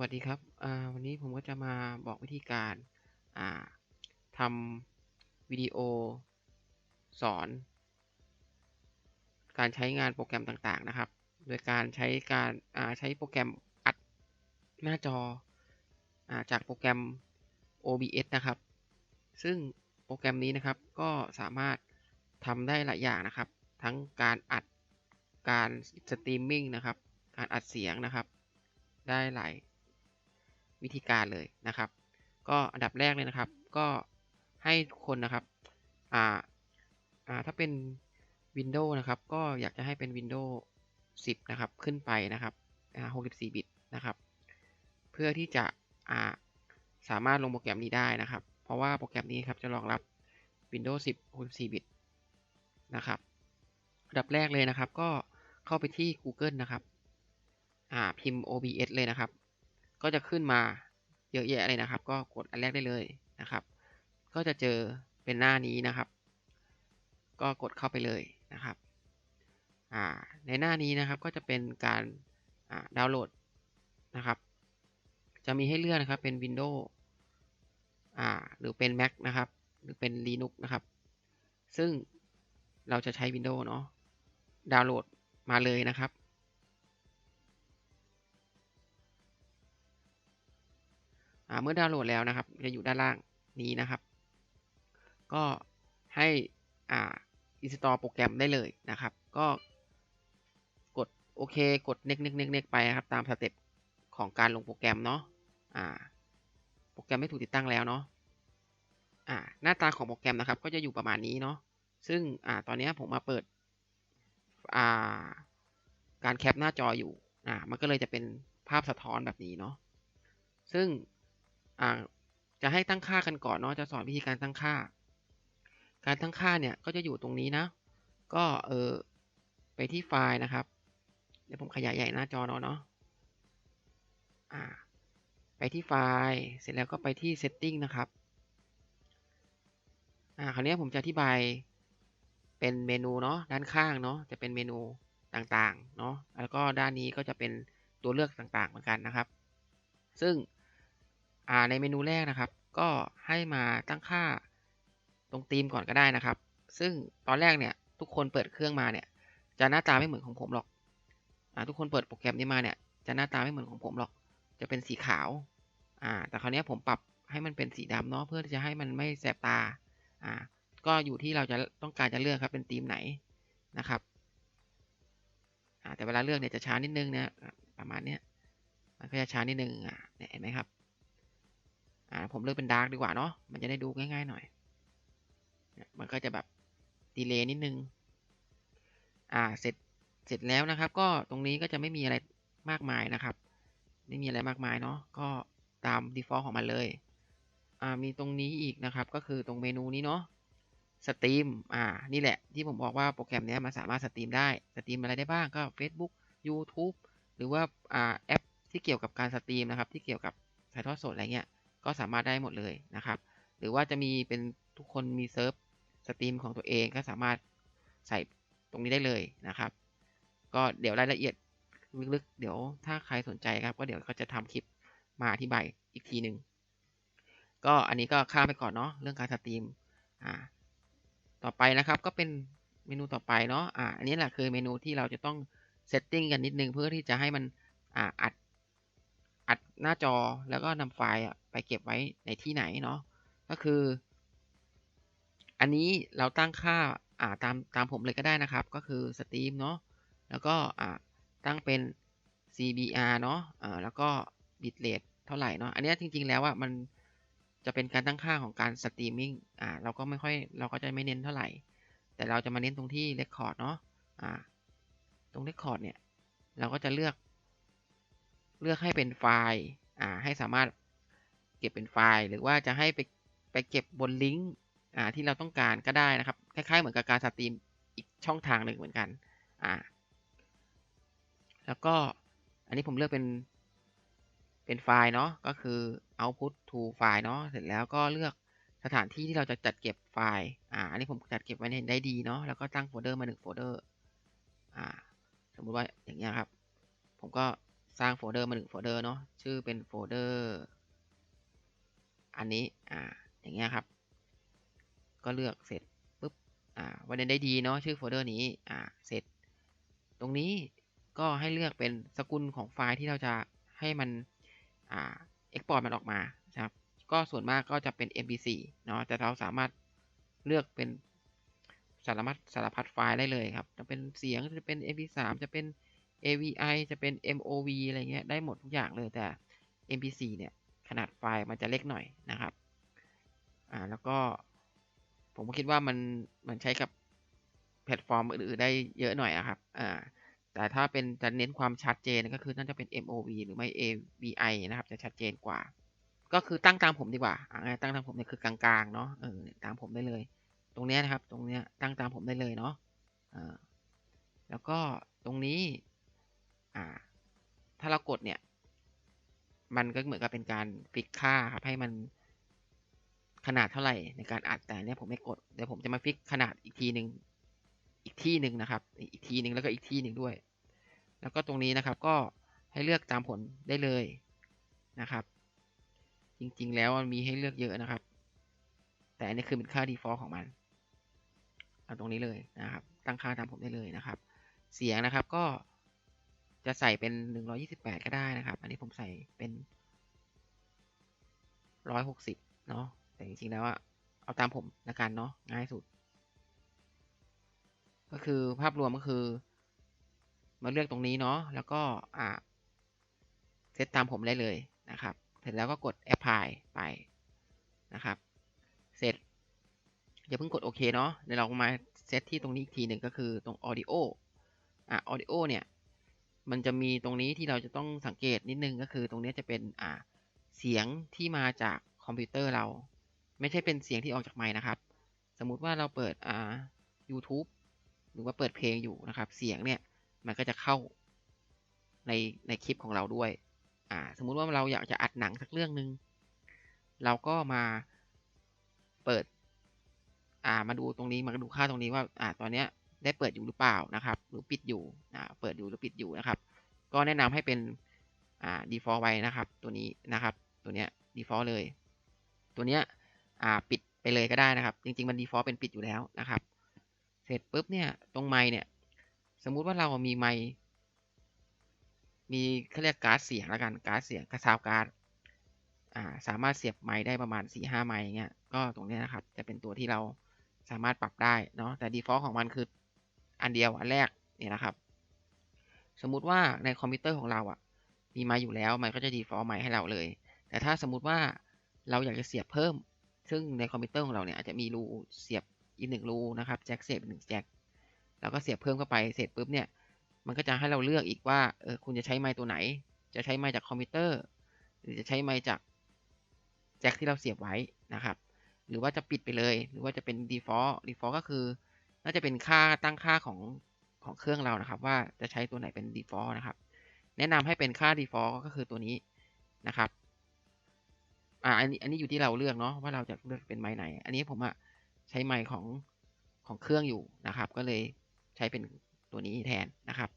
วัสดีครับวันนี้ผมก็จะมาบอกวิธีการาทำวิดีโอสอน การใช้งานโปรแกรมต่างๆนะครับ โดยการใช้การาใช้โปรแกรมอัดหน้าจออจากโปรแกรม OBS นะครับ ซึ่งโปรแกรมนี้นะครับก็สามารถทำได้หลายอย่างนะครับ ทั้งการอัดการสตรีมมิ่งนะครับ การอัดเสียงนะครับ ได้หลาย วิธีการเลยนะครับ ก็อันดับแรกเลยนะครับ ก็ให้ทุกคนนะครับอ่าอ่าถ้าเป็น Windows นะครับ ก็อยากจะให้เป็น Windows 10 นะครับ ขึ้นไปนะครับอ่า64 บิตนะครับ เพื่อที่จะอ่าสามารถลงโปรแกรมนี้ได้นะครับ เพราะว่าโปรแกรมนี้ครับจะรองรับ Windows 10 64 บิตนะครับอันดับแรกเลยนะครับ ก็เข้าไปที่ Google นะครับ อ่าพิมพ์ OBS เลยนะครับ ก็จะขึ้นมาเยอะแยะเลยนะครับ ก็กดอันแรกได้เลยนะครับ ก็จะเจอเป็นหน้านี้นะครับ ก็กดเข้าไปเลยนะครับอ่าในหน้านี้นะครับก็จะเป็นการอ่าดาวน์โหลดนะครับ จะมีให้เลือกนะครับเป็น Windows อ่าหรือเป็น Mac นะครับ หรือเป็น Linux นะครับ ซึ่งเราจะใช้ Windows เนาะดาวน์โหลดมาเลยนะครับ เมื่อดาวน์โหลดแล้วนะครับจะอยู่ด้านล่างนี้นะครับ ก็ให้อ่า install โปรแกรมได้เลยนะครับ ก็กดโอเคกด next next next next ไปครับ ตามสเต็ปของการลงโปรแกรมเนาะอ่า โปรแกรมไม่ถูกติดตั้งแล้วเนาะอ่าหน้าตาของโปรแกรมนะครับ ก็จะอยู่ประมาณนี้เนาะซึ่งอ่าตอนนี้ผมมาเปิดอ่าการแคปหน้าจออยู่อ่ามันก็เลยจะเป็นภาพสะท้อนแบบนี้เนาะซึ่ง อ่าจะให้ตั้งค่ากันก่อนเนาะจะสอนวิธีการตั้งค่า การตั้งค่าเนี่ยก็จะอยู่ตรงนี้นะ ก็เออไปที่ไฟล์นะครับ เดี๋ยวผมขยายใหญ่หน้าจอเนาะเนาะอ่า ไปที่ไฟล์เสร็จแล้วก็ไปที่ setting นะครับอ่าคราวนี้ผมจะอธิบายเป็นเมนูเนาะด้านข้างเนาะจะเป็นเมนูต่างๆเนาะแล้วก็ด้านนี้ก็จะเป็นตัวเลือกต่างๆเหมือนกันนะครับ ซึ่ง ในเมนูแรกนะครับ ก็ให้มาตั้งค่าตรงธีมก่อนก็ได้นะครับ ซึ่งตอนแรกเนี่ยทุกคนเปิดเครื่องมาเนี่ยจะหน้าตาไม่เหมือนของผมหรอกอทุกคนเปิดโปรแกรมนี้มาเนี่ยจะหน้าตาไม่เหมือนของผมหรอก จะเป็นสีขาวอ่าแต่คราวนี้ผมปรับให้มันเป็นสีดำเนาะเพื่อที่จะให้มันไม่แสบตาอ่าก็อยู่ที่เราจะต้องการจะเลือกครับเป็นธีมไหนนะครับอ่าแต่เวลาเลือกเนี่ยจะช้านิดนึงนะประมาณเนี้ยมันก็จะช้านิดนึงอ่าเห็นไหมครับ อ่าผมเลือกเป็นดาร์กดีกว่าเนาะมันจะได้ดูง่ายๆหน่อย มันก็จะแบบดีเลย์นิดนึง อ่าเสร็จเสร็จแล้วนะครับ ก็ตรงนี้ก็จะไม่มีอะไรมากมายนะครับ ไม่มีอะไรมากมายเนาะก็ตาม default ของมันเลยอ่ามีตรงนี้อีกนะครับ ก็คือตรงเมนูนี้เนาะสตรีมอ่านี่แหละที่ผมบอกว่าโปรแกรมนี้มันสามารถสตรีมได้สตรีมอะไรได้บ้างก็ Facebook YouTube หรือว่าอ่าแอปที่เกี่ยวกับการสตรีมนะครับ ที่เกี่ยวกับถ่ายทอดสดอะไรเงี้ย ก็สามารถได้หมดเลยนะครับ หรือว่าจะมีเป็นทุกคนมีเซิร์ฟสตรีมของตัวเองก็สามารถใส่ตรงนี้ได้เลยนะครับ ก็เดี๋ยวรายละเอียดลึกๆ เดี๋ยวถ้าใครสนใจครับ ก็เดี๋ยวก็จะทำคลิปมาอธิบายอีกทีหนึ่งก็อันนี้ก็ข้ามไปก่อนเนาะเรื่องการสตรีมอ่าต่อไปนะครับก็เป็นเมนูต่อไปเนาะอ่าอันนี้แหละคือเมนูที่เราจะต้องเซตติ้งกันนิดนึงเพื่อที่จะให้มันอ่าอัด อัดหน้าจอแล้วก็นำไฟล์ไปเก็บไว้ในที่ไหนเนาะก็คือ อันนี้เราตั้งค่าอ่าตามตามผมเลยก็ได้นะครับ ก็คือสตรีมเนาะแล้วก็อ่าตั้งเป็น CBR เนาะอ่าแล้วก็ bitrate เท่าไหร่เนาะอันนี้จริง ๆ แล้วอะมันจะเป็นการตั้งค่าของการสตรีมมิ่งอ่าเราก็ไม่ค่อยเราก็จะไม่เน้นเท่าไหร่ แต่เราจะมาเน้นตรงที่เรคคอร์ดเนาะอ่าตรงเรคคอร์ดเนี่ยเราก็จะเลือก เลือกให้เป็นไฟล์ อ่า ให้สามารถเก็บเป็นไฟล์ หรือว่าจะให้ไปไปเก็บบนลิงก์ อ่า ที่เราต้องการก็ได้นะครับ คล้ายๆ เหมือนกับการสตรีมอีกช่องทางหนึ่งเหมือนกัน อ่า แล้วก็ อันนี้ผมเลือกเป็น เป็นไฟล์เนาะ ก็คือ output to ไฟล์เนาะ เสร็จแล้วก็เลือกสถานที่ที่เราจะจัดเก็บไฟล์ อ่า อันนี้ผมจัดเก็บไว้ในได้ดีเนาะ แล้วก็ตั้งโฟลเดอร์มาหนึ่งโฟลเดอร์ อ่า สมมุติว่าอย่างเงี้ยครับ ผมก็ สร้างโฟลเดอร์มาหนึ่งโฟลเดอร์เนาะชื่อเป็นโฟลเดอร์อันนี้อ่าอย่างเงี้ยครับ ก็เลือกเสร็จปุ๊บอ่าวันนี้ได้ดีเนาะชื่อโฟลเดอร์นี้อ่าเสร็จ ตรงนี้ก็ให้เลือกเป็นสกุลของไฟล์ที่เราจะให้มันอ่าเอ็กพอร์ตมันออกมานะครับก็ส่วนมากก็จะเป็น mp4 เนาะแต่เราสามารถเลือกเป็นสารพัดสารพัดไฟล์ได้เลยครับ จะเป็นเสียงจะเป็น mp3 จะเป็น AVI จะเป็น MOV อะไรเงี้ยได้หมดทุกอย่างเลยแต่ mp4 เนี่ยขนาดไฟล์มันจะเล็กหน่อยนะครับ อ่าแล้วก็ผมก็คิดว่ามันมันใช้กับแพลตฟอร์มอื่นๆได้เยอะหน่อยอะครับ อ่า แต่ถ้าเป็นจะเน้นความชัดเจนก็คือน่าจะเป็น MOV หรือไม่ AVI นะครับจะชัดเจนกว่า ก็คือตั้งตามผมดีกว่าอ่าตั้งตามผมเนี่ยคือกลางๆเนาะ เออตามผมได้เลย ตรงเนี้ยนะครับ ตรงเนี้ยตั้งตามผมได้เลยเนาะ อ่า แล้วก็ตรงนี้ อ่า ถ้าเรากดเนี่ย มันก็เหมือนกับเป็นการฟิกค่าครับให้มันขนาดเท่าไหร่ในการอัดแต่เนี้ยผมไม่กดเดี๋ยวผมจะมาฟิกขนาดอีกทีหนึ่งอีกที่หนึ่งนะครับ อีกทีหนึ่งแล้วก็อีกที่หนึ่งด้วย แล้วก็ตรงนี้นะครับก็ให้เลือกตามผลได้เลยนะครับ จริงๆแล้วมันมีให้เลือกเยอะนะครับ แต่อันนี้คือเป็นค่า default ของมันเอาตรงนี้เลยนะครับ ตั้งค่าตามผมได้เลยนะครับ เสียงนะครับก็ จะใส่เป็น128ก็ได้นะครับ อันนี้ผมใส่เป็น160เนาะ แต่จริงๆแล้วอะเอาตามผมละกันเนาะง่ายสุด ก็คือภาพรวมก็คือ มาเลือกตรงนี้เนาะ แล้วก็อ่าเซตตามผมได้เลยนะครับ เสร็จแล้วก็กด apply ไปนะครับ เสร็จอย่าเพิ่งกดโอเคเนาะเดี๋ยวเรามาเซตที่ตรงนี้อีกทีหนึ่งก็คือตรง audio อะ audio เนี่ย มันจะมีตรงนี้ที่เราจะต้องสังเกตนิดนึงก็คือตรงนี้จะเป็นอ่าเสียงที่มาจากคอมพิวเตอร์เรา ไม่ใช่เป็นเสียงที่ออกจากไมค์นะครับ สมมุติว่าเราเปิดอ่า YouTube หรือว่าเปิดเพลงอยู่นะครับ เสียงเนี่ยมันก็จะเข้าในในคลิปของเราด้วยอ่าสมมุติว่าเราอยากจะอัดหนังสักเรื่องหนึ่งเราก็มาเปิด อ่ามาดูตรงนี้มาดูค่าตรงนี้ว่าอ่าตอนเนี้ย ได้เปิดอยู่หรือเปล่านะครับ หรือปิดอยู่อ่าเปิดอยู่หรือปิดอยู่นะครับ ก็แนะนำให้เป็นอ่า default ไว้นะครับ ตัวนี้นะครับ ตัวเนี้ย default เลย ตัวเนี้ยอ่าปิดไปเลยก็ได้นะครับ จริง ๆ มัน default เป็นปิดอยู่แล้วนะครับ เสร็จปุ๊บเนี่ยตรงไมค์เนี่ย สมมุติว่าเรามีไมค์มีเขาเรียกการ์ดเสียงแล้วกันการ์ดเสียงกระซาวการ์ดอ่าสามารถเสียบไมค์ได้ประมาณ4-5ไมค์เงี้ยก็ตรงเนี้ยนะครับ จะเป็นตัวที่เราสามารถปรับได้เนาะแต่ default ของมันคือ อันเดียวอันแรกเนี่ยนะครับ สมมุติว่าในคอมพิวเตอร์ของเราอะ มีไมค์อยู่แล้วมันก็จะ default ไมค์ให้เราเลย แต่ถ้าสมมุติว่าเราอยากจะเสียบเพิ่ม ซึ่งในคอมพิวเตอร์ของเราเนี่ยอาจจะมีรูเสียบอีกหนึ่งรูนะครับแจ็คเสียบอีกหนึ่งแจ็คแล้วก็เสียบเพิ่มเข้าไปเสร็จปุ๊บเนี่ยมันก็จะให้เราเลือกอีกว่าเออคุณจะใช้ไมค์ตัวไหน จะใช้ไมค์จากคอมพิวเตอร์ หรือจะใช้ไมค์จากแจ็คที่เราเสียบไว้นะครับ หรือว่าจะปิดไปเลย หรือว่าจะเป็น default default ก็คือ น่าจะเป็นค่าตั้งค่าของของเครื่องเรานะครับ ว่าจะใช้ตัวไหนเป็น default นะครับ แนะนำให้เป็นค่า default ก็คือตัวนี้นะครับอ่าอันนี้อันนี้อยู่ที่เราเลือกเนาะว่าเราจะเลือกเป็นไมค์ไหน อันนี้ผมอะใช้ไมค์ของของเครื่องอยู่นะครับ ก็เลยใช้เป็นตัวนี้แทนนะครับ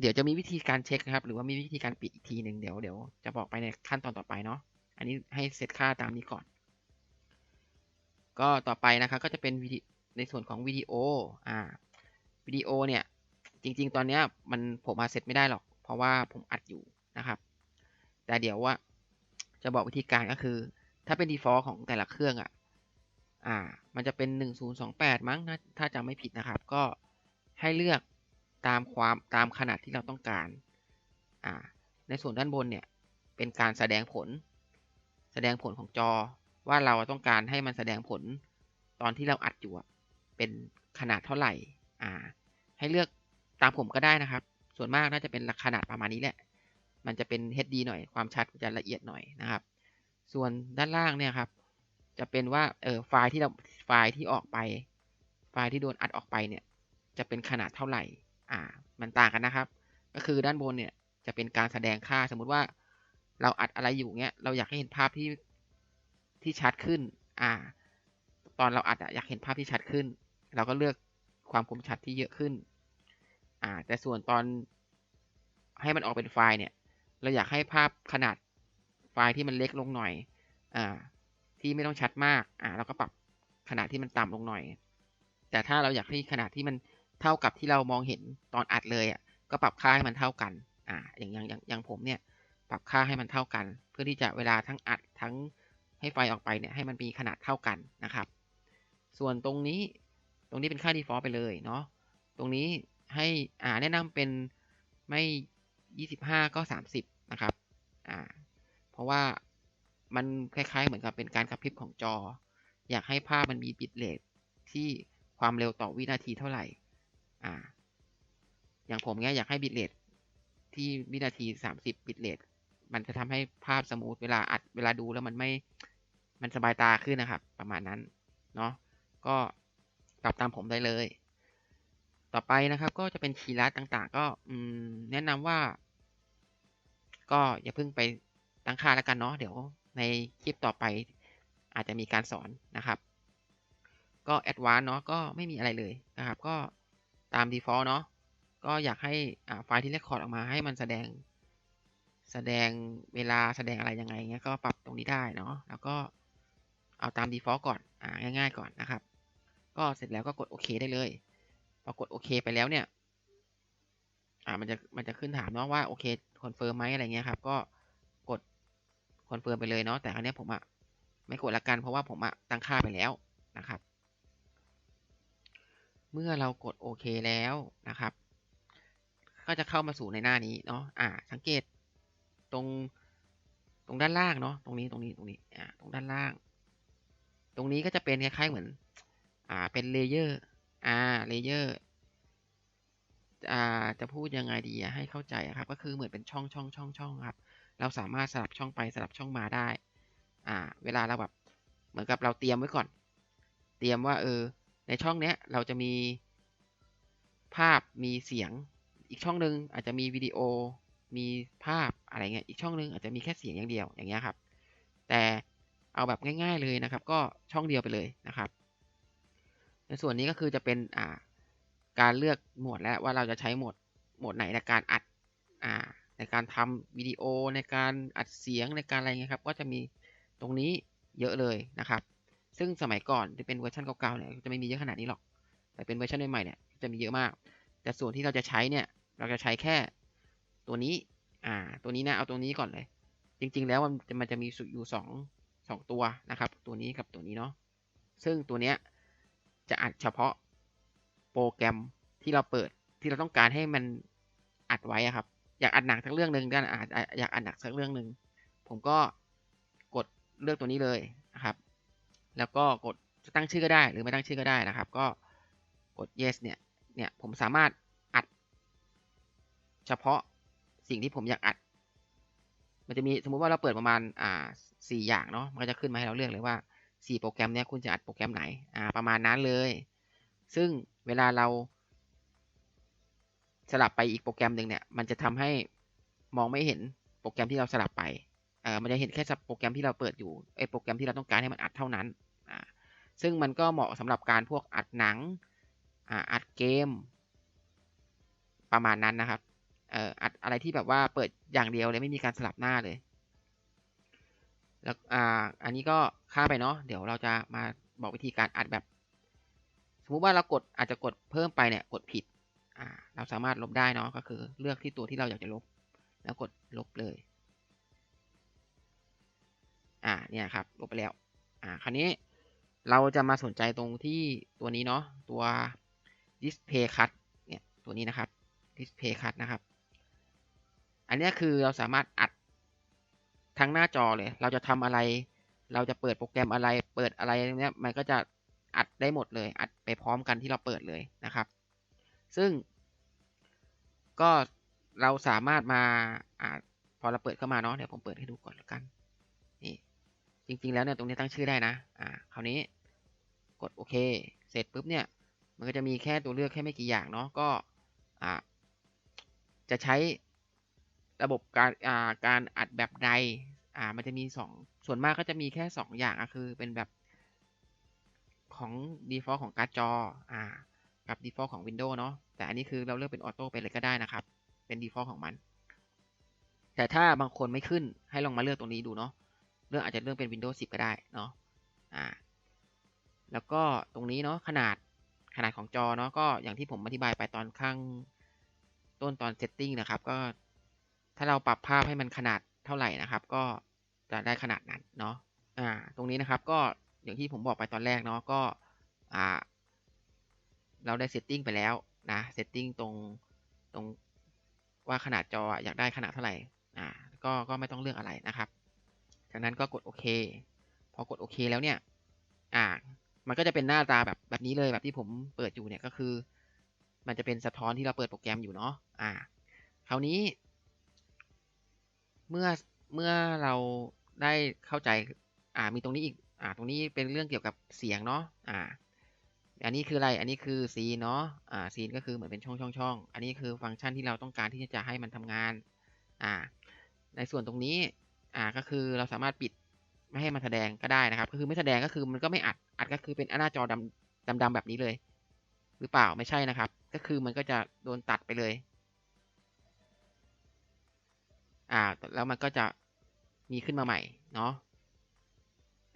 เดี๋ยวจะมีวิธีการเช็คนะครับ หรือว่ามีวิธีการปิดอีกทีหนึ่งเดี๋ยวเดี๋ยวจะบอกไปในขั้นตอนต่อไปเนาะอันนี้ให้เซตค่าตามนี้ก่อน ก็ต่อไปนะครับก็จะเป็นวิดี ในส่วนของวิดีโออ่าวิดีโอเนี่ยจริง ๆ ตอนนี้มันผมมาเซตไม่ได้หรอก เพราะว่าผมอัดอยู่นะครับ แต่เดี๋ยวว่าจะบอกวิธีการก็คือ ถ้าเป็น default ของแต่ละเครื่องอะอ่า มันจะเป็น 1028 มั้งนะถ้าจำไม่ผิดนะครับ ก็ให้เลือกตามความตามขนาดที่เราต้องการอ่าในส่วนด้านบนเนี่ยเป็นการแสดงผล แสดงผลของจอว่าเราต้องการให้มันแสดงผลตอนที่เราอัดอยู่ เป็นขนาดเท่าไหร่ อ่า ให้เลือกตามผมก็ได้นะครับ ส่วนมากน่าจะเป็นขนาดประมาณนี้แหละ มันจะเป็น HD หน่อย ความชัดจะละเอียดหน่อยนะครับ ส่วนด้านล่างเนี่ยครับ จะเป็นว่า เออไฟล์ที่เรา ไฟล์ที่ออกไป ไฟล์ที่โดนอัดออกไปเนี่ย จะเป็นขนาดเท่าไหร่ อ่า มันต่างกันนะครับ ก็คือด้านบนเนี่ย จะเป็นการแสดงค่า สมมุติว่า เราอัดอะไรอยู่เงี้ย เราอยากให้เห็นภาพที่ ที่ชัดขึ้น อ่า ตอนเราอัดอะอยากเห็นภาพที่ชัดขึ้น เราก็เลือกความคมชัดที่เยอะขึ้น อ่า แต่ส่วนตอนให้มันออกเป็นไฟล์เนี่ย เราอยากให้ภาพขนาดไฟล์ที่มันเล็กลงหน่อย อ่า ที่ไม่ต้องชัดมาก อ่า เราก็ปรับขนาดที่มันต่ำลงหน่อย แต่ถ้าเราอยากให้ขนาดที่มันเท่ากับที่เรามองเห็นตอนอัดเลยอะ ก็ปรับค่าให้มันเท่ากัน อ่า อย่างอย่างอย่างอย่างผมเนี่ย ปรับค่าให้มันเท่ากัน เพื่อที่จะเวลาทั้งอัดทั้งให้ไฟล์ออกไปเนี่ยให้มันมีขนาดเท่ากันนะครับ ส่วนตรงนี้ ตรงนี้เป็นค่า default ไปเลยเนาะ ตรงนี้ให้อ่าแนะนำเป็นไม่ 25 ก็ 30 นะครับ อ่า เพราะว่ามันคล้ายๆ เหมือนกับเป็นการกระพริบของจอ อยากให้ภาพมันมีบิตเรทที่ความเร็วต่อวินาทีเท่าไหร่ อ่า อย่างผมเนี้ยอยากให้บิตเรทที่วินาที 30 บิตเรทมันจะทำให้ภาพสมูทเวลาอัดเวลาดูแล้วมันไม่ มันสบายตาขึ้นนะครับ ประมาณนั้น เนาะ ก็ ปรับตามผมได้เลย ต่อไปนะครับก็จะเป็นคีย์ลัดต่างๆ ก็แนะนำว่า ก็อย่าเพิ่งไปตั้งค่าแล้วกันเนาะเดี๋ยวในคลิปต่อไปอาจจะมีการสอนนะครับ ก็แอดวานเนาะก็ไม่มีอะไรเลยนะครับ ก็ตาม default เนาะก็อยากให้ไฟล์ที่เรคคอร์ดออกมาให้มันแสดง แสดงเวลาแสดงอะไรยังไงเงี้ยก็ปรับตรงนี้ได้เนาะแล้วก็เอาตาม default ก่อนอ่าง่าย ๆ ก่อนนะครับ ก็เสร็จแล้วก็กดโอเคได้เลยพอกดโอเคไปแล้วเนี่ย อ่ามันจะมันจะขึ้นถามเนาะว่าโอเคคอนเฟิร์มไหมอะไรเงี้ยครับ ก็กดคอนเฟิร์มไปเลยเนาะแต่ครั้งนี้ผมอะไม่กดละกันเพราะว่าผมอะตั้งค่าไปแล้วนะครับ เมื่อเรากดโอเคแล้วนะครับ ก็จะเข้ามาสู่ในหน้านี้เนาะอ่า สังเกตตรงตรงด้านล่างเนาะตรงนี้ตรงนี้ตรงนี้อ่าตรงด้านล่าง ตรงนี้ก็จะเป็นคล้ายๆเหมือน อ่าเป็นเลเยอร์อ่าเลเยอร์อ่าจะพูดยังไงดีให้เข้าใจครับ ก็คือเหมือนเป็นช่องช่องช่องช่องครับ เราสามารถสลับช่องไปสลับช่องมาได้ อ่า เวลาเราแบบเหมือนกับเราเตรียมไว้ก่อน เตรียมว่าเออ ในช่องเนี้ยเราจะมีภาพมีเสียง อีกช่องหนึ่งอาจจะมีวิดีโอมีภาพอะไรเงี้ยอีกช่องหนึ่งอาจจะมีแค่เสียงอย่างเดียวอย่างเงี้ยครับ แต่เอาแบบง่าย ๆเลยนะครับ ก็ช่องเดียวไปเลยนะครับ ในส่วนนี้ก็คือจะเป็นอ่าการเลือกโหมดแล้วว่าเราจะใช้โหมดโหมดไหนในการอัดอ่าในการทำวิดีโอในการอัดเสียงในการอะไรเงี้ยครับ ก็จะมีตรงนี้เยอะเลยนะครับ ซึ่งสมัยก่อนที่เป็นเวอร์ชันเก่าๆเนี่ยจะไม่มีเยอะขนาดนี้หรอก แต่เป็นเวอร์ชันใหม่ๆเนี่ยจะมีเยอะมาก แต่ส่วนที่เราจะใช้เนี่ยเราจะใช้แค่ตัวนี้อ่าตัวนี้นะเอาตัวนี้ก่อนเลย จริง ๆ แล้วมันจะมันจะมีอยู่สองสองตัวนะครับ ตัวนี้กับตัวนี้เนาะซึ่งตัวเนี้ย จะอัดเฉพาะโปรแกรมที่เราเปิดที่เราต้องการให้มันอัดไว้ครับ อยากอัดหนังสักเรื่องหนึ่งกันอาจอยากอัดหนังสักเรื่องหนึ่งผมก็กดเลือกตัวนี้เลยนะครับ แล้วก็กดจะตั้งชื่อก็ได้ หรือไม่ตั้งชื่อก็ได้นะครับ ก็กด yes เนี่ยเนี่ยผมสามารถอัด เฉพาะสิ่งที่ผมอยากอัด มันจะมีสมมุติว่าเราเปิดประมาณอ่าสี่อย่างเนาะมันก็จะขึ้นมาให้เราเลือกเลยว่า สี่โปรแกรมเนี้ยคุณจะอัดโปรแกรมไหนอ่าประมาณนั้นเลย ซึ่งเวลาเราสลับไปอีกโปรแกรมหนึ่งเนี่ยมันจะทำให้มองไม่เห็นโปรแกรมที่เราสลับไปเออมันจะเห็นแค่โปรแกรมที่เราเปิดอยู่ไอโปรแกรมที่เราต้องการให้มันอัดเท่านั้นอ่าซึ่งมันก็เหมาะสำหรับการพวกอัดหนังอ่าอัดเกม ประมาณนั้นนะครับเอ่ออัดอะไรที่แบบว่าเปิดอย่างเดียวเลยไม่มีการสลับหน้าเลย แล้วอ่าอันนี้ก็ข้ามไปเนาะเดี๋ยวเราจะมาบอกวิธีการอัดแบบ สมมุติว่าเรากดอาจจะกดเพิ่มไปเนี่ยกดผิดอ่าเราสามารถลบได้เนาะก็คือเลือกที่ตัวที่เราอยากจะลบ แล้วกดลบเลยอ่าเนี่ยครับลบไปแล้วอ่าคราวนี้เราจะมาสนใจตรงที่ตัวนี้เนาะตัว display cut เนี่ยตัวนี้นะครับ display cut นะครับ อันนี้คือเราสามารถอัด ทั้งหน้าจอเลย เราจะทำอะไร เราจะเปิดโปรแกรมอะไร เปิดอะไรเนี้ย มันก็จะอัดได้หมดเลย อัดไปพร้อมกันที่เราเปิดเลยนะครับ ซึ่ง ก็เราสามารถมาอ่าพอเราเปิดเข้ามาเนาะ เดี๋ยวผมเปิดให้ดูก่อนแล้วกัน นี่ จริง ๆ แล้วเนี่ยตรงนี้ตั้งชื่อได้นะ อ่า คราวนี้กดโอเค เสร็จปุ๊บเนี่ย มันก็จะมีแค่ตัวเลือกแค่ไม่กี่อย่างเนาะ ก็ อ่า จะใช้ ระบบการอ่าการอัดแบบใดอ่ามันจะมีสองส่วนมากก็จะมีแค่สองอย่างก็คือเป็นแบบของ default ของการ์ดจออ่ากับ default ของ Windows เนาะแต่อันนี้คือเราเลือกเป็นออโต้ไปเลยก็ได้นะครับ เป็น default ของมัน แต่ถ้าบางคนไม่ขึ้นให้ลองมาเลือกตรงนี้ดูเนาะเลือกอาจจะเลือกเป็น Windows 10 ก็ได้เนาะอ่าแล้วก็ตรงนี้เนาะขนาดขนาดของจอเนาะก็อย่างที่ผมอธิบายไปตอนข้างต้นตอน setting นะครับ ก็ ถ้าเราปรับภาพให้มันขนาดเท่าไหร่นะครับ ก็จะได้ขนาดนั้นเนาะอ่าตรงนี้นะครับก็อย่างที่ผมบอกไปตอนแรกเนาะก็อ่าเราได้ setting ไปแล้วนะ setting ตรงตรงว่าขนาดจออยากได้ขนาดเท่าไหร่อ่าก็ก็ไม่ต้องเลือกอะไรนะครับ จากนั้นก็กดโอเค พอกดโอเคแล้วเนี่ยอ่ามันก็จะเป็นหน้าตาแบบแบบนี้เลยแบบที่ผมเปิดอยู่เนี่ยก็คือ มันจะเป็นสะท้อนที่เราเปิดโปรแกรมอยู่เนาะอ่าคราวนี้ เมื่อเมื่อเราได้เข้าใจอ่ามีตรงนี้อีกอ่าตรงนี้เป็นเรื่องเกี่ยวกับเสียงเนาะอ่า อันนี้คืออะไรอันนี้คือซีเนาะอ่าซีนก็คือเหมือนเป็นช่องช่องช่องอันนี้คือฟังก์ชันที่เราต้องการที่จะให้มันทำงานอ่าในส่วนตรงนี้อ่าก็คือเราสามารถปิดไม่ให้มันแสดงก็ได้นะครับ ก็คือไม่แสดงก็คือมันก็ไม่อัดอัดก็คือเป็นหน้าจอดำดำดำแบบนี้เลย หรือเปล่าไม่ใช่นะครับ ก็คือมันก็จะโดนตัดไปเลย อ่า แล้วมันก็จะมีขึ้นมาใหม่เนาะ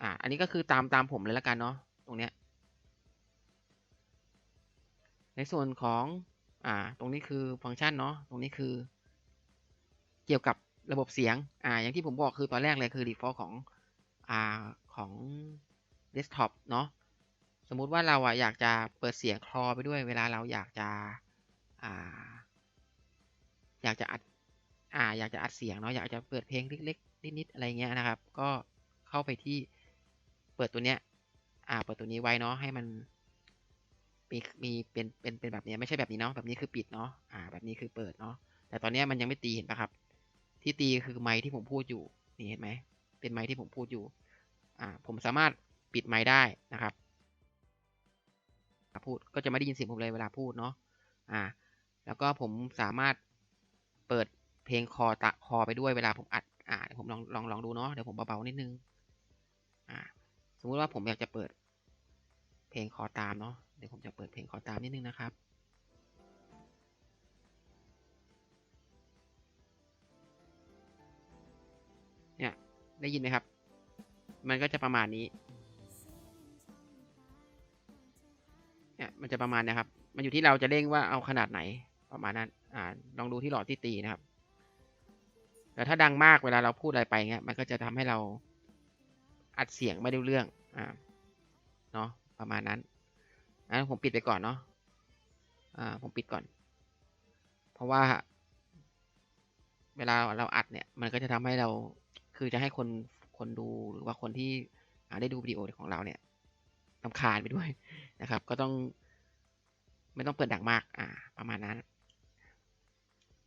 อ่า อันนี้ก็คือตามตามผมเลยละกันเนาะ ตรงเนี้ย ในส่วนของ อ่า ตรงนี้คือฟังก์ชันเนาะ ตรงนี้คือ เกี่ยวกับระบบเสียง อ่า อย่างที่ผมบอกคือตอนแรกเลยคือ default ของ อ่า ของ desktop เนาะ สมมุติว่าเราอะอยากจะเปิดเสียงคลอไปด้วย เวลาเราอยากจะ อ่า อยากจะอัด อ่าอยากจะอัดเสียงเนาะอยากจะเปิดเพลงเล็กๆนิดๆอะไรเงี้ยนะครับ ก็เข้าไปที่เปิดตัวเนี้ยอ่าเปิดตัวนี้ไว้เนาะให้มันมีมีเป็นเป็นเป็นแบบนี้ไม่ใช่แบบนี้เนาะแบบนี้คือปิดเนาะอ่า แบบนี้คือเปิดเนาะแต่ตอนนี้มันยังไม่ตีเห็นปะครับ ที่ตีคือไมค์ที่ผมพูดอยู่นี่เห็นไหมเป็นไมค์ที่ผมพูดอยู่อ่าผมสามารถปิดไมค์ได้นะครับพูดก็จะไม่ได้ยินเสียงผมเลยเวลาพูดเนาะอ่า แล้วก็ผมสามารถเปิด เพลงคอตะคอไปด้วยเวลาผมอัดอ่าเดี๋ยวผมลองลองลองดูเนาะเดี๋ยวผมเบาๆนิดนึงอ่า สมมุติว่าผมอยากจะเปิด เพลงคอตามเนาะเดี๋ยวผมจะเปิดเพลงคอตามนิดนึงนะครับเนี่ยได้ยินไหมครับ มันก็จะประมาณนี้เนี่ยมันจะประมาณนะครับ มันอยู่ที่เราจะเร่งว่าเอาขนาดไหนประมาณนั้น อ่า ลองดูที่หลอดที่ตีนะครับ แต่ถ้าดังมากเวลาเราพูดอะไรไปเงี้ย มันก็จะทำให้เราอัดเสียงไม่ได้เรื่อง อ่า เนาะประมาณนั้นอันนั้นผมปิดไปก่อนเนาะ อ่า ผมปิดก่อน เพราะว่า เวลาเราอัดเนี่ย มันก็จะทำให้เรา คือจะให้คน คนดูหรือว่าคนที่ได้ดูวิดีโอของเราเนี่ยรำคาญไปด้วยนะครับ ก็ต้อง ไม่ต้องเปิดดังมาก อ่า ประมาณนั้น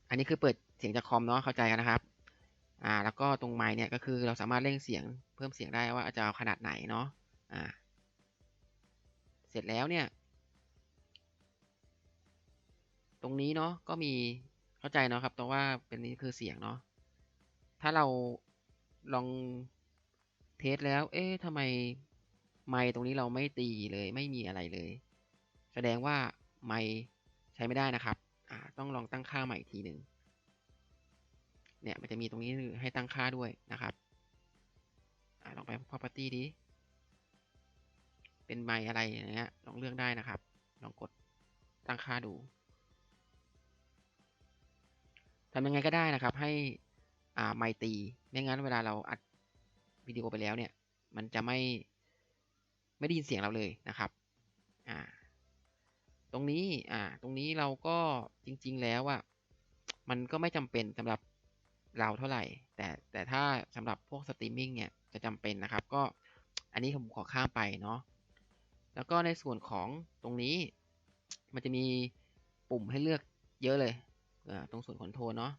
อันนี้คือเปิดเสียงจากคอมเนาะ เข้าใจกันนะครับ อ่าแล้วก็ตรงไมค์เนี่ยก็คือเราสามารถเร่งเสียงเพิ่มเสียงได้ว่าจะเอาขนาดไหนเนาะอ่าเสร็จแล้วเนี่ย ตรงนี้เนาะก็มีเข้าใจเนาะครับตรงว่าเป็นนี้คือเสียงเนาะถ้าเราลองเทสแล้ว เอ๊ะทำไมไมค์ตรงนี้เราไม่ตีเลยไม่มีอะไรเลย แสดงว่าไมค์ใช้ไม่ได้นะครับ อ่า ต้องลองตั้งค่าใหม่อีกทีหนึ่ง เนี่ยมันจะมีตรงนี้ให้ตั้งค่าด้วยนะครับอลองไป property ดิเป็นไมอะไรอย่างเงี้ยลองเลือกได้นะครับ ลองกดตั้งค่าดูทำยังไงก็ได้นะครับ ให้อ่าไมตีไม่งั้นเวลาเราอัดวิดีโอไปแล้วเนี่ย มันจะไม่ไม่ได้ยินเสียงเราเลยนะครับอ่าตรงนี้อ่าตรงนี้เราก็จริง ๆ แล้วอะมันก็ไม่จำเป็นสำหรับ เราเท่าไหร่ แต่แต่ถ้าสำหรับพวกสตรีมมิ่งเนี่ยจะจำเป็นนะครับ ก็อันนี้ผมขอข้ามไปเนาะแล้วก็ในส่วนของตรงนี้ มันจะมีปุ่มให้เลือกเยอะเลยอ่าตรงส่วนคอนโทรลเนาะ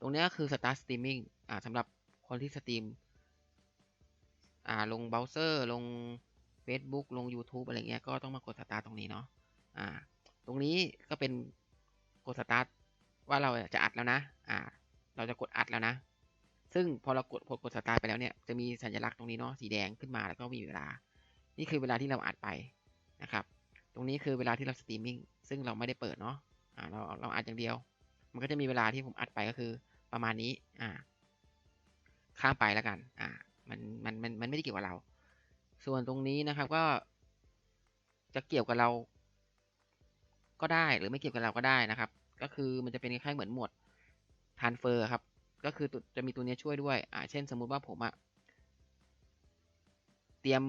ตรงนี้ก็คือ start streaming อ่าสำหรับคนที่สตรีมอ่าลงเบราว์เซอร์ลง Facebook ลง YouTube อะไรเงี้ยก็ต้องมากด start ตรงนี้เนาะอ่าตรงนี้ก็เป็นกด start ว่าเราจะอัดแล้วนะอ่า เราจะกดอัดแล้วนะ ซึ่งพอเรากดกด start ไปแล้วเนี่ยจะมีสัญลักษณ์ตรงนี้เนาะสีแดงขึ้นมาแล้วก็มีเวลา นี่คือเวลาที่เราอัดไปนะครับ ตรงนี้คือเวลาที่เราสตรีมมิ่งซึ่งเราไม่ได้เปิดเนาะอ่าเราเราอัดอย่างเดียว มันก็จะมีเวลาที่ผมอัดไปก็คือประมาณนี้อ่าข้ามไปแล้วกัน อ่า มัน มัน มัน มันไม่ได้เกี่ยวกับเรา ส่วนตรงนี้นะครับก็จะเกี่ยวกับเรา ก็ได้หรือไม่เกี่ยวกับเราก็ได้นะครับ ก็คือมันจะเป็นคล้ายๆเหมือนหมวด transfer ครับ ก็คือจะมีตัวนี้ช่วยด้วย อ่า เช่นสมมุติว่าผมอะเตรียม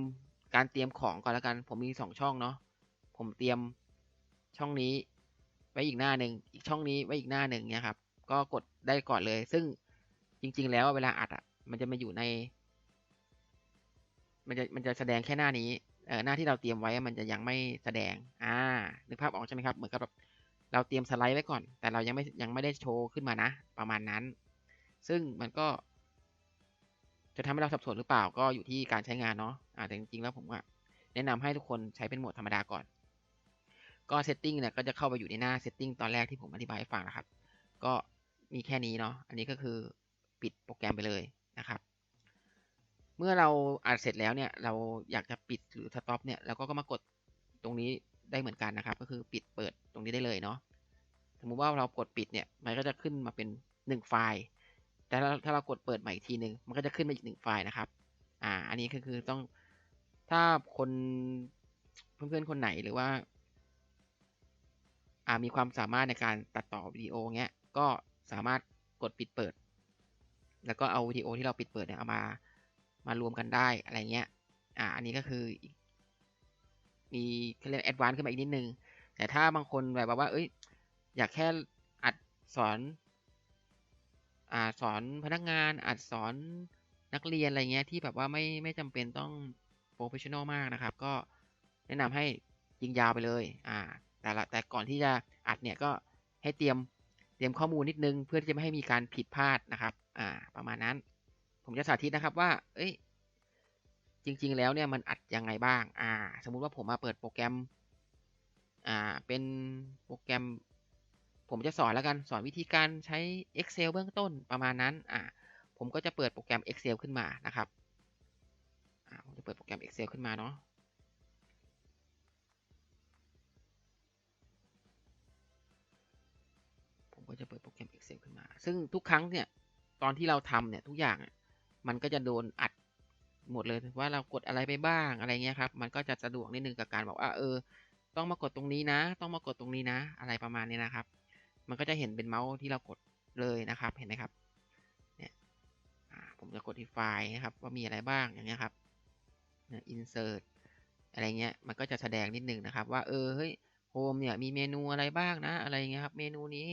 การเตรียมของก่อนแล้วกัน ผมมีสองช่องเนาะ ผมเตรียมช่องนี้ไว้อีกหน้าหนึ่ง อีกช่องนี้ไว้อีกหน้าหนึ่งเนี่ยครับ ก็กดได้ก่อนเลย ซึ่งจริง ๆ แล้วเวลาอัดอะมันจะมาอยู่ใน มันจะมันจะแสดงแค่หน้านี้ เออหน้าที่เราเตรียมไว้มันจะยังไม่แสดง อ่า นึกภาพออกใช่ไหมครับ เหมือนกับแบบ เราเตรียมสไลด์ไว้ก่อน แต่เรายังไม่ยังไม่ได้โชว์ขึ้นมานะ ประมาณนั้น ซึ่งมันก็ จะทำให้เราสับสนหรือเปล่าก็อยู่ที่การใช้งานเนาะอ่าแต่จริงๆแล้วผมว่าแนะนำให้ทุกคนใช้เป็นโหมดธรรมดาก่อน ก็เซตติ้งเนี่ยก็จะเข้าไปอยู่ในหน้าเซตติ้งตอนแรกที่ผมอธิบายให้ฟังนะครับ ก็มีแค่นี้เนาะอันนี้ก็คือปิดโปรแกรมไปเลยนะครับ เมื่อเราอัดเสร็จแล้วเนี่ย เราอยากจะปิดหรือสต็อปเนี่ยเราก็มากดตรงนี้ ได้เหมือนกันนะครับ ก็คือปิดเปิดตรงนี้ได้เลยเนาะสมมุติว่าเรากดปิดเนี่ยมันก็จะขึ้นมาเป็น 1 ไฟล์ แต่ถ้าเรากดเปิดใหม่อีกทีหนึ่งมันก็จะขึ้นมาอีกหนึ่งไฟล์นะครับอ่าอันนี้ก็คือต้องถ้าคนเพื่อนๆคนไหนหรือว่าอ่ามีความสามารถในการตัดต่อวิดีโอเงี้ยก็สามารถกดปิดเปิด แล้วก็เอาวิดีโอที่เราปิดเปิดเนี่ยเอามามารวมกันได้อะไรเงี้ยอ่าอันนี้ก็คือ มีเขาเรียกแอดวานซ์ขึ้นมาอีกนิดนึง แต่ถ้าบางคนแบบว่า เอ้ย อยากแค่อัดสอนอ่าสอนพนักงานอัดสอนนักเรียนอะไรเงี้ยที่แบบว่าไม่ไม่จำเป็นต้องโปรเฟชชั่นอลมากนะครับ ก็แนะนำให้ยิงยาวไปเลย อ่า แต่ละแต่ก่อนที่จะอัดเนี่ยก็ให้เตรียมเตรียมข้อมูลนิดนึง เพื่อที่จะไม่ให้มีการผิดพลาดนะครับ อ่า ประมาณนั้น ผมจะสาธิตนะครับว่า เอ้ย จริง ๆ แล้วเนี่ยมันอัดยังไงบ้าง อ่า สมมุติว่าผมมาเปิดโปรแกรม อ่า เป็นโปรแกรม ผมจะสอนแล้วกัน สอนวิธีการใช้ Excel เบื้องต้นประมาณนั้น อ่า ผมก็จะเปิดโปรแกรม Excel ขึ้นมานะครับ อ่า ผมจะเปิดโปรแกรม Excel ขึ้นมาเนาะผมก็จะเปิดโปรแกรม Excel ขึ้นมา ซึ่งทุกครั้งเนี่ย ตอนที่เราทำเนี่ย ทุกอย่าง มันก็จะโดนอัด หมดเลยว่าเรากดอะไรไปบ้างอะไรเงี้ยครับ มันก็จะสะดวกนิดนึงกับการบอกว่าเออ ต้องมากดตรงนี้นะ ต้องมากดตรงนี้นะ อะไรประมาณนี้นะครับ มันก็จะเห็นเป็นเมาส์ที่เรากดเลยนะครับ เห็นไหมครับ เนี่ยผมจะกดที่ไฟล์นะครับ ว่ามีอะไรบ้างอย่างเงี้ยครับเนี่ย insert อะไรเงี้ย มันก็จะแสดงนิดนึงนะครับ ว่าเออเฮ้ยโฮมเนี่ยมีเมนูอะไรบ้างนะ อะไรเงี้ยครับเมนูนี้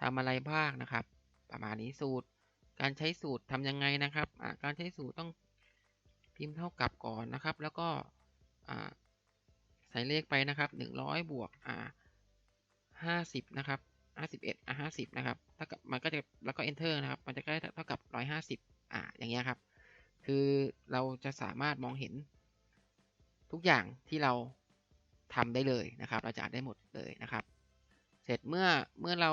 ทำอะไรบ้างนะครับ ประมาณนี้สูตร การใช้สูตรทำยังไงนะครับการใช้สูตรต้อง พิมพ์เท่ากับก่อนนะครับ แล้วก็ใส่เลขไปนะครับหนึ่งร้อยบวกอ่าห้าสิบนะครับห้าสิบเอ็ดอ่าห้าสิบนะครับถ้ากับมันก็จะแล้วก็ enter นะครับ มันจะได้เท่ากับร้อยห้าสิบอ่าอย่างเงี้ยครับ คือเราจะสามารถมองเห็นทุกอย่างที่เราทำได้เลยนะครับ เราจะอ่านได้หมดเลยนะครับ เสร็จเมื่อเมื่อเรา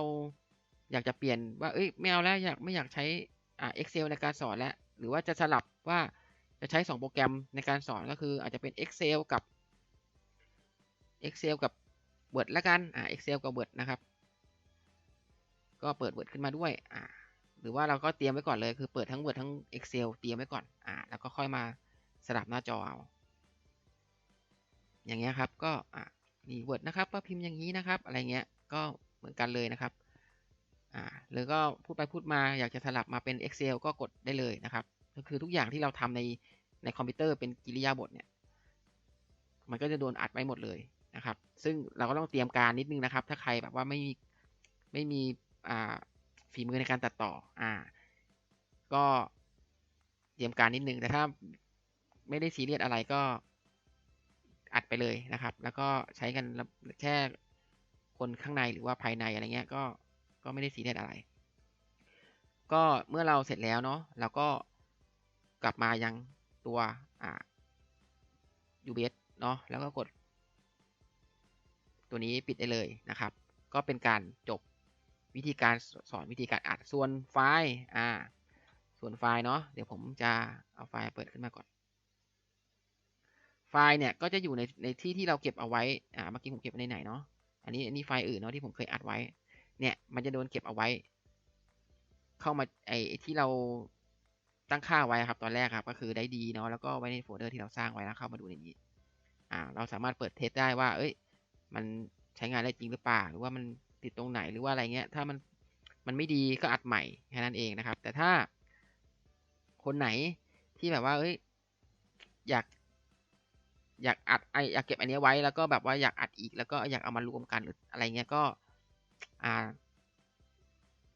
อยากจะเปลี่ยนว่าเอ้ยไม่เอาแล้วอยากไม่อยากใช้อ่า Excel ในการสอนแล้ว หรือว่าจะสลับว่า จะใช้ 2 โปรแกรมในการสอนก็คืออาจจะเป็น Excel กับ Excel กับ Word ละกันอ่า Excel กับ Word นะครับ ก็เปิด Word ขึ้นมาด้วยอ่าหรือว่าเราก็เตรียมไว้ก่อนเลยคือเปิดทั้ง Word ทั้ง Excel เตรียมไว้ก่อนอ่าแล้วก็ค่อยมาสลับหน้าจอเอาอย่างเงี้ยครับก็อ่ามี Word นะครับก็พิมพ์อย่างนี้นะครับ อะไรเงี้ยก็เหมือนกันเลยนะครับอ่าหรือก็พูดไปพูดมาอยากจะสลับมาเป็น Excel ก็กดได้เลยนะครับก็คือทุกอย่างที่เราทำใน ในคอมพิวเตอร์เป็นกิริยาบทเนี่ย มันก็จะโดนอัดไว้หมดเลยนะครับ ซึ่งเราก็ต้องเตรียมการนิดนึงนะครับ ถ้าใครแบบว่าไม่มีไม่มีอ่าฝีมือในการตัดต่อ อ่า ก็เตรียมการนิดนึง แต่ถ้าไม่ได้ซีเรียสอะไรก็อัดไปเลยนะครับ แล้วก็ใช้กันแค่คนข้างในหรือว่าภายในอะไรเงี้ย ก็ ก็ไม่ได้ซีเรียสอะไร ก็เมื่อเราเสร็จแล้วเนาะ เราก็กลับมายัง ตัวอ่า UBS เนาะแล้วก็กด ตัวนี้ปิดได้เลยนะครับ ก็เป็นการจบวิธีการสอนวิธีการอัดส่วนไฟล์อ่า ส่วนไฟล์เนาะเดี๋ยวผมจะเอาไฟล์เปิดขึ้นมาก่อน ไฟล์เนี่ยก็จะอยู่ในในที่ที่เราเก็บเอาไว้อ่าเมื่อกี้ผมเก็บในไหนเนาะอันนี้อันนี้ไฟล์อื่นเนาะที่ผมเคยอัดไว้ เนี่ยมันจะโดนเก็บเอาไว้ เข้ามาไอ้ที่เรา ตั้งค่าไว้ครับตอนแรกครับก็คือได้ดีเนาะแล้วก็ไว้ในโฟลเดอร์ที่เราสร้างไว้แล้วเข้ามาดูในนี้อ่าเราสามารถเปิดเทสได้ว่า เอ้ย มันใช้งานได้จริงหรือเปล่าหรือว่ามันติดตรงไหนหรือว่าอะไรเงี้ย ถ้ามันมันไม่ดีก็อัดใหม่แค่นั้นเองนะครับ แต่ถ้าคนไหนที่แบบว่า เอ้ย อยากอยากอัดไออยากเก็บอันนี้ไว้แล้วก็แบบว่าอยากอัดอีกแล้วก็อยากเอามารวมกันหรืออะไรเงี้ยก็ อ่า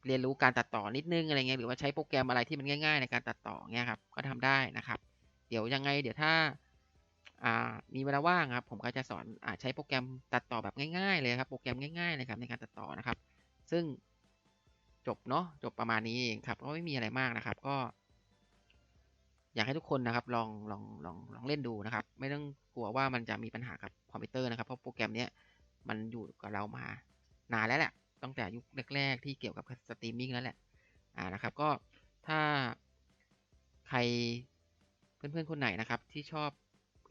เรียนรู้การตัดต่อนิดนึงอะไรเงี้ยหรือว่าใช้โปรแกรมอะไรที่มันง่าย ๆ ในการตัดต่อเงี้ยครับก็ทำได้นะครับ เดี๋ยวยังไง เดี๋ยวถ้าอ่ามีเวลาว่างครับ ผมก็จะสอนอใช้โปรแกรมตัดต่อแบบง่ายๆเลยครับ โปรแกรมง่ายๆเลยครับในการตัดต่อนะครับ ซึ่งจบเนาะจบประมาณนี้เองครับก็ไม่มีอะไรมากนะครับ ก็ อยากให้ทุกคนนะครับ ลองลองลองลองเล่นดูนะครับ ไม่ต้องกลัวว่ามันจะมีปัญหากับคอมพิวเตอร์นะครับเพราะโปรแกรมเนี้ยมันอยู่กับเรามานานแล้วแหละ ตั้งแต่ยุคแรก ๆ ที่เกี่ยวกับสตรีมมิ่งแล้วแหละอ่านะครับ ก็ถ้าใครเพื่อนๆคนไหนนะครับ ที่ชอบ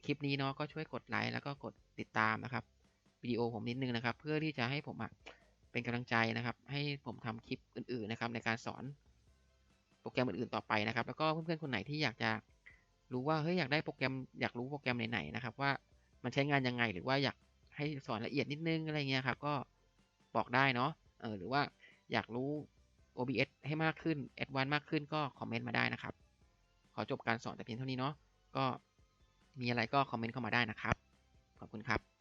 คลิปนี้เนาะก็ช่วยกดไลก์แล้วก็กดติดตามนะครับวิดีโอผมนิดนึงนะครับ เพื่อที่จะให้ผมเป็นกำลังใจนะครับ ให้ผมทำคลิปอื่นๆนะครับ ในการสอนโปรแกรมอื่นๆต่อไปนะครับ แล้วก็เพื่อนๆคนไหนที่อยากจะรู้ว่าเฮ้ยอยากได้โปรแกรมอยากรู้โปรแกรมไหนๆนะครับ ว่ามันใช้งานยังไงหรือว่าอยากให้สอนละเอียดนิดนึงอะไรเงี้ยครับก็บอกได้เนาะ เออหรือว่าอยากรู้ OBS ให้มากขึ้น Advanced มากขึ้นก็คอมเมนต์มาได้นะครับ ขอจบการสอนแต่เพียงเท่านี้เนาะก็มีอะไรก็คอมเมนต์เข้ามาได้นะครับ ขอบคุณครับ